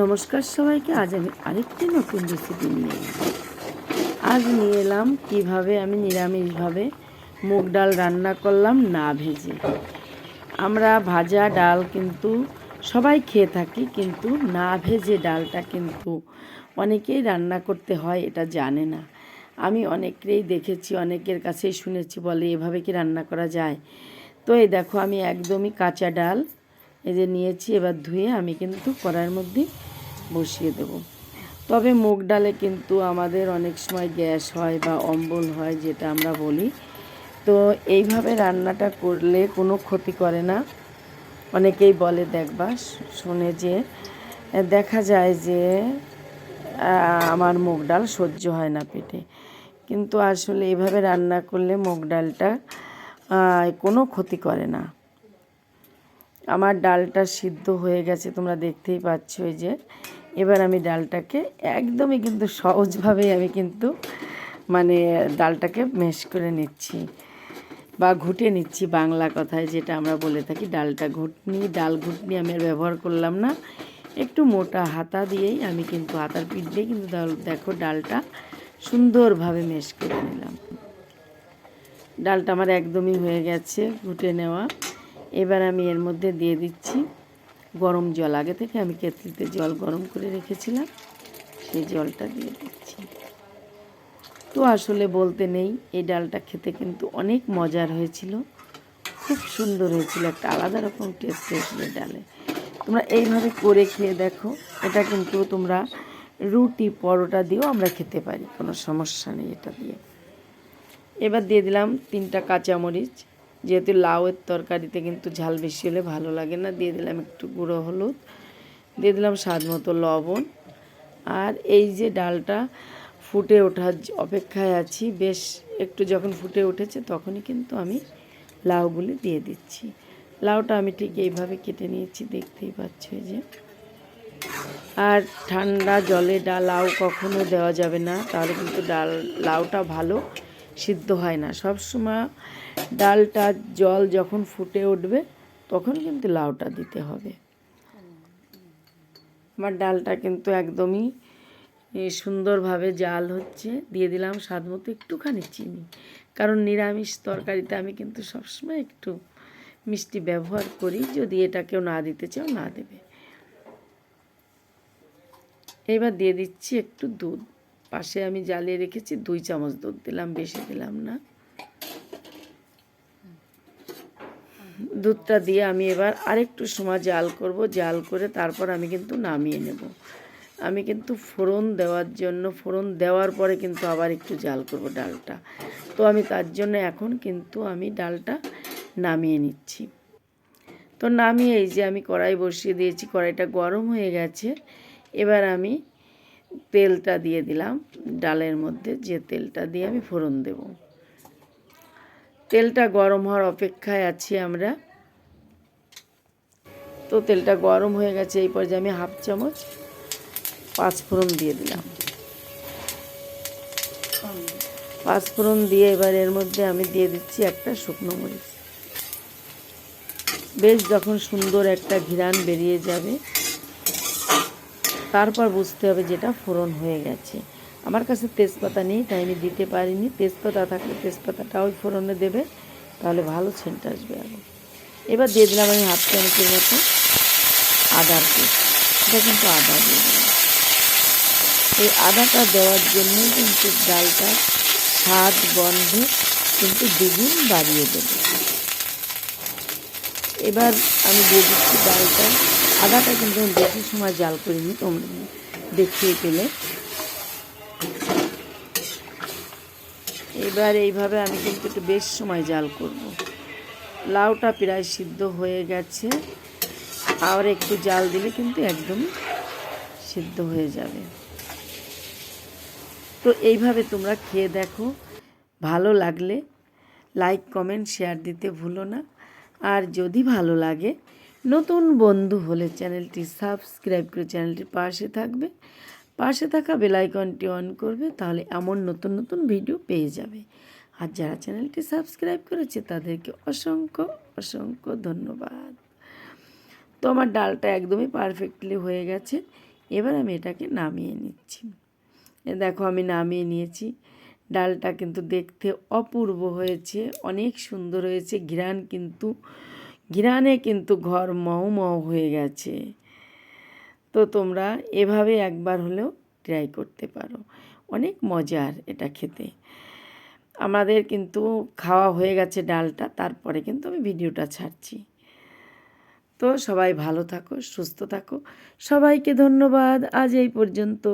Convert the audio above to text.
নমস্কার সবাইকে, আজ আমি আরেকটি নতুন রেসিপি নিয়ে আজ নিয়ে এলাম কীভাবে আমি নিরামিষভাবে মুগ ডাল রান্না করলাম না ভেজে। আমরা ভাজা ডাল কিন্তু সবাই খেয়ে থাকি, কিন্তু না ভেজে ডালটা কিন্তু অনেকেই রান্না করতে হয়, এটা জানে না। আমি অনেকেই দেখেছি, অনেকের কাছেই শুনেছি বলে এভাবে কি রান্না করা যায়। তো এই দেখো, আমি একদমই কাঁচা ডাল এই যে নিয়েছি, এবার ধুয়ে আমি কিন্তু কড়াইয়ের মধ্যে বসিয়ে দেব। তবে মুগ ডালে কিন্তু আমাদের অনেক সময় গ্যাস হয় বা অম্বল হয়, যেটা আমরা বলি। তো এইভাবে রান্নাটা করলে কোনো ক্ষতি করে না। অনেকেই বলে দেখবা শুনে যে, দেখা যায় যে আমার মুগ ডাল সহ্য হয় না পেটে। কিন্তু আসলে এইভাবে রান্না করলে মুগ ডালটা কোনো ক্ষতি করে না। আমার ডালটা সিদ্ধ হয়ে গেছে, তোমরা দেখতেই পাচ্ছ এই যে। এবার আমি ডালটাকে একদমই কিন্তু সহজভাবেই আমি কিন্তু মানে ডালটাকে মেশ করে নিচ্ছি বা ঘুটে নিচ্ছি বাংলা কথায়, যেটা আমরা বলে থাকি ডালটা ঘুটনি। ডাল ঘুটনি আমি আর ব্যবহার করলাম না। একটু মোটা হাতা দিয়েই আমি কিন্তু হাতার পিঠ দিয়ে কিন্তু দেখো ডালটা সুন্দরভাবে মেশ করে নিলাম। ডালটা আমার একদমই হয়ে গেছে, ঘুটে নেওয়া। এবার আমি এর মধ্যে দিয়ে দিচ্ছি গরম জল। আগে থেকে আমি কেতলিতে জল গরম করে রেখেছিলাম, সেই জলটা দিয়ে দিচ্ছি। তো আসলে বলতে নেই, এই ডালটা খেতে কিন্তু অনেক মজার হয়েছিল, খুব সুন্দর হয়েছিল, একটা আলাদা রকম টেস্ট হয়েছিল ডালে। তোমরা এইভাবে করে খেয়ে দেখো, এটা কিন্তু তোমরা রুটি, পরোটা দিয়েও আমরা খেতে পারি, কোনো সমস্যা নেই এটা দিয়ে। এবার দিয়ে দিলাম তিনটা কাঁচামরিচ যেহেতু লাউয়ের তরকারিতে কিন্তু ঝাল বেশি হলে ভালো লাগে না, দিয়ে দিলাম একটু গুঁড়ো হলুদ, দিয়ে দিলাম স্বাদ মতো লবণ, আর এই যে ডালটা ফুটে ওঠার অপেক্ষায় আছি, বেশ একটু যখন ফুটে উঠেছে তখনই কিন্তু আমি লাউগুলি দিয়ে দিচ্ছি। লাউটা আমি ঠিক এইভাবে কেটে নিয়েছি, দেখতেই পাচ্ছ যে। আর ঠান্ডা জলে ডাল লাউ কখনো দেওয়া যাবে না, তাহলে কিন্তু ডাল, লাউটা ভালো সিদ্ধ হয় না। সব সময় ডালটা জল যখন ফুটে উঠবে, তখন কিন্তু লাউটা দিতে হবে। আমার ডালটা কিন্তু একদমই সুন্দরভাবে জাল হচ্ছে। দিয়ে দিলাম স্বাদ মতো একটুখানি চিনি। কারণ নিরামিষ তরকারিতে আমি কিন্তু সবসময় একটু মিষ্টি ব্যবহার করি, যদি এটা কেউ না দিতে চাও, না দেবে। এবার দিয়ে দিচ্ছি একটু দুধ। পাশে আমি জ্বালিয়ে রেখেছি, দুই চামচ দুধ দিলাম, বেশি দিলাম না। দুধটা দিয়ে আমি এবার আরেকটু সময় জাল করব। জাল করে তারপর আমি কিন্তু নামিয়ে নেব। আমি কিন্তু ফোড়ন দেওয়ার জন্য, ফোড়ন দেওয়ার পরে কিন্তু আবার একটু জাল করব ডালটা। তো আমি তার জন্য এখন কিন্তু আমি ডালটা নামিয়ে নিচ্ছি। তো নামিয়ে এই যে আমি কড়াই বসিয়ে দিয়েছি, কড়াইটা গরম হয়ে গেছে। এবার আমি তেলটা দিয়ে দিলাম। ডালের মধ্যে যে তেলটা দিয়ে আমি ফোড়ন দেব। তেলটা গরম হওয়ার অপেক্ষায় আছি আমরা। তো তেলটা গরম হয়ে গেছে, এই পর্যায়ে আমি হাফ চামচ পাঁচ ফোড়ন দিয়ে দিলাম। পাঁচ ফোড়ন দিয়ে এবার এর মধ্যে আমি দিয়ে দিচ্ছি একটা শুকনো মরিচ। বেশ যখন সুন্দর একটা ঘিরান বেরিয়ে যাবে, তারপর বুঝতে হবে যেটা ফোড়ন হয়ে গেছে। আমার কাছে তেজপাতা নেই, তাই আমি দিতে পারিনি। তেজপাতা থাকলে তেজপাতাটা ওই ফোড়নে দেবে, তাহলে ভালো সেন্ট আসবে আরও এবার দিয়ে দিলাম আমি হাফ চামচের মতো আদার পেস্ট। এটা কিন্তু আদা দিয়ে দিলাম। এই আদাটা দেওয়ার জন্য কিন্তু ডালটা স্বাদ, গন্ধ কিন্তু দ্বিগুণ বাড়িয়ে দেবে। এবার আমি দিয়ে দিচ্ছি ডালটা। আদাটা কিন্তু বেশি সময় জাল করিনি, তোমরা দেখিয়ে পেলে এবার এইভাবে আমি কিন্তু একটু বেশ সময় জাল করব। লাউটা প্রায় সিদ্ধ হয়ে গেছে। আর একটু জাল দিলে কিন্তু একদম সিদ্ধ হয়ে যাবে। তো এইভাবে তোমরা খেয়ে দেখো। ভালো লাগলে লাইক, কমেন্ট, শেয়ার দিতে ভুলো না। আর যদি ভালো লাগে, নতুন বন্ধু হলে চ্যানেলটি সাবস্ক্রাইব করে চ্যানেলটির পাশে থাকবে। পাশে থাকা বেলাইকনটি অন করবে, তাহলে এমন নতুন নতুন ভিডিও পেয়ে যাবে। আর যারা চ্যানেলটি সাবস্ক্রাইব করেছে, তাদেরকে অসংখ্য অসংখ্য ধন্যবাদ। তো আমার ডালটা একদমই পারফেক্টলি হয়ে গেছে। এবার আমি এটাকে নামিয়ে নিচ্ছি। দেখো, আমি নামিয়ে নিয়েছি। ডালটা কিন্তু দেখতে অপূর্ব হয়েছে, অনেক সুন্দর হয়েছে। ঘ্রাণ কিন্তু, ঘ্রাণে কিন্তু ঘর মও মও হয়ে গেছে। তো তোমরা এভাবে একবার হলেও ট্রাই করতে পারো। অনেক মজার এটা খেতে। আমাদের কিন্তু খাওয়া হয়ে গেছে ডালটা, তারপরে কিন্তু আমি ভিডিওটা ছাড়ছি। তো সবাই ভালো থাকো, সুস্থ থাকো। সবাইকে ধন্যবাদ। আজ এই পর্যন্ত।